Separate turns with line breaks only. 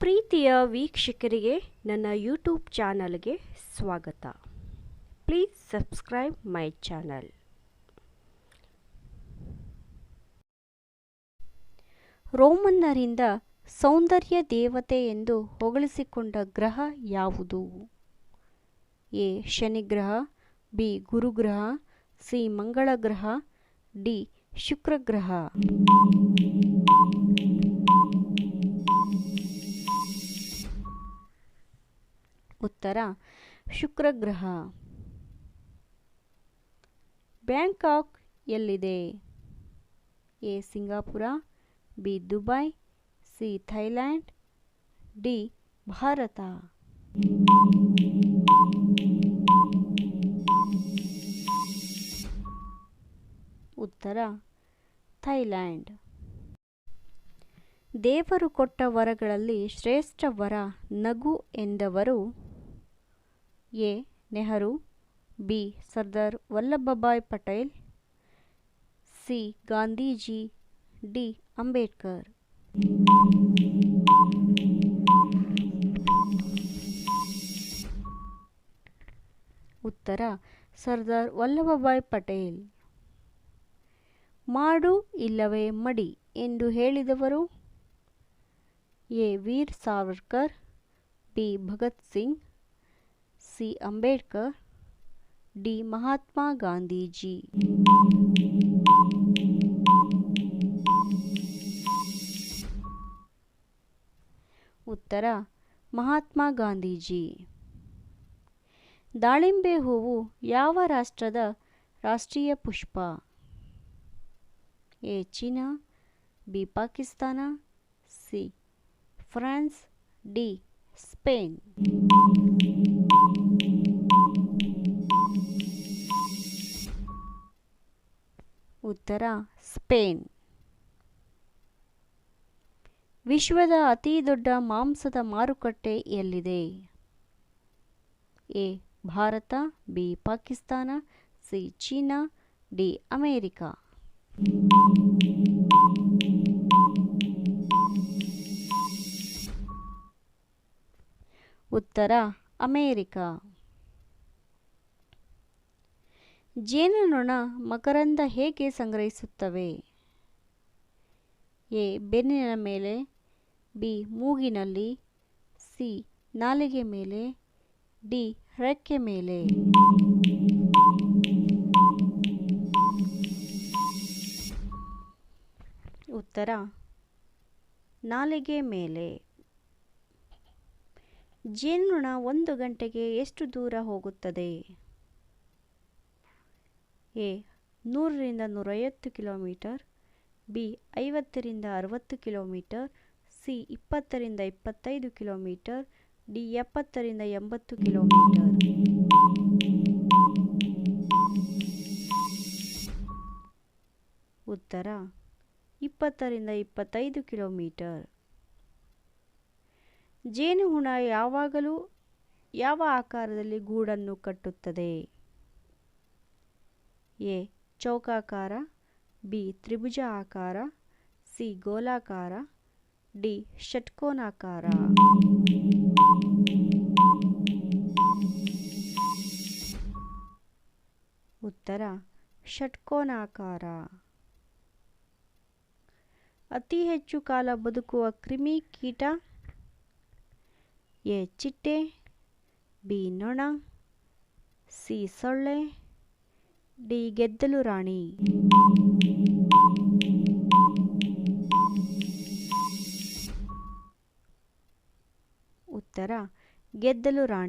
ಪ್ರೀತಿಯ ವೀಕ್ಷಕರಿಗೆ ನನ್ನ ಯೂಟ್ಯೂಬ್ ಚಾನಲ್ಗೆ ಸ್ವಾಗತ. Please subscribe my channel. ರೋಮನ್ನರಿಂದ ಸೌಂದರ್ಯ ದೇವತೆ ಎಂದು ಹೊಗಳಿಸಿಕೊಂಡ ಗ್ರಹ ಯಾವುದು? ಎ. ಶನಿಗ್ರಹ, ಬಿ. ಗುರುಗ್ರಹ, ಸಿ. ಮಂಗಳ ಗ್ರಹ ಡಿ. ಶುಕ್ರ ಉತ್ತರ, ಶುಕ್ರಗ್ರಹ. ಬ್ಯಾಂಕಾಕ್ ಎಲ್ಲಿದೆ? A, Singapore, B, Dubai, C, Thailand, D, Bharat. ಉತ್ತರ, ಥೈಲ್ಯಾಂಡ್. ದೇವರು ಕೊಟ್ಟ ವರಗಳಲ್ಲಿ ಶ್ರೇಷ್ಠ ವರ ನಗು ಎಂದವರು A. Nehru, B. Sardar Vallabhbhai Patel, C. Gandhiji, D. Ambedkar. ಉತ್ತರ, ಸರ್ದಾರ್ ವಲ್ಲಭಭಾಯ್ ಪಟೇಲ್. ಮಾಡು ಇಲ್ಲವೇ ಮಡಿ ಎಂದು ಹೇಳಿದವರು A. Veer Savarkar B. Bhagat Singh C. Ambedkar, D. Mahatma Gandhiji. ಉತ್ತರ, ಮಹಾತ್ಮ ಗಾಂಧೀಜಿ. ದಾಳಿಂಬೆ ಹೂವು ಯಾವ ರಾಷ್ಟ್ರದ ರಾಷ್ಟ್ರೀಯ ಪುಷ್ಪ? A. China, B. Pakistan, C. France, D. Spain. ಉತ್ತರ, ಸ್ಪೇನ್. ವಿಶ್ವದ ಅತಿ ದೊಡ್ಡ ಮಾಂಸದ ಮಾರುಕಟ್ಟೆ ಎಲ್ಲಿದೆ? A, Bharat, B, Pakistan, C, China, D, America. ಉತ್ತರ, ಅಮೇರಿಕಾ. ಜೇನುನೊಣ ಮಕರಂದ ಹೇಗೆ ಸಂಗ್ರಹಿಸುತ್ತವೆ? ಎ. ಬೆನ್ನಿನ ಮೇಲೆ, ಬಿ. ಮೂಗಿನಲ್ಲಿ, ಸಿ. ನಾಲಿಗೆ ಮೇಲೆ, ಡಿ. ರೆಕ್ಕೆ ಮೇಲೆ. ಉತ್ತರ, ನಾಲಿಗೆ ಮೇಲೆ. ಜೇನುನೊಣ ಒಂದು ಗಂಟೆಗೆ ಎಷ್ಟು ದೂರ ಹೋಗುತ್ತದೆ? ಎ ನೂರರಿಂದ ನೂರೈವತ್ತು ಕಿಲೋಮೀಟರ್, ಬಿ ಐವತ್ತರಿಂದ ಅರವತ್ತು ಕಿಲೋಮೀಟರ್, ಸಿ ಇಪ್ಪತ್ತರಿಂದ ಇಪ್ಪತ್ತೈದು ಕಿಲೋಮೀಟರ್, ಡಿ ಎಪ್ಪತ್ತರಿಂದ ಎಂಬತ್ತು ಕಿಲೋಮೀಟರ್. ಉತ್ತರ, ಇಪ್ಪತ್ತರಿಂದ ಇಪ್ಪತ್ತೈದು ಕಿಲೋಮೀಟರ್. ಜೇನುಹುಣ ಯಾವಾಗಲೂ ಯಾವ ಆಕಾರದಲ್ಲಿ ಗೂಡನ್ನು ಕಟ್ಟುತ್ತದೆ? ಎ. ಚೌಕಾಕಾರ, ಬಿ. ತ್ರಿಭುಜ ಆಕಾರ ಸಿ. ಗೋಲಾಕಾರ, ಡಿ. ಷಟ್ಕೋನಾಕಾರ. ಉತ್ತರ, ಷಟ್ಕೋನಾಕಾರ. ಅತಿ ಹೆಚ್ಚು ಕಾಲ ಬದುಕುವ ಕ್ರಿಮಿ ಕೀಟ ಎ. ಚಿಟ್ಟೆ, ಬಿ. ನೊಣ, ಸಿ. ಸೊಳ್ಳೆ ಡಿ ಗೆದ್ದಲು ರಾಣಿ. ಉತ್ತರ ಗೆದ್ದಲು ರಾಣಿ.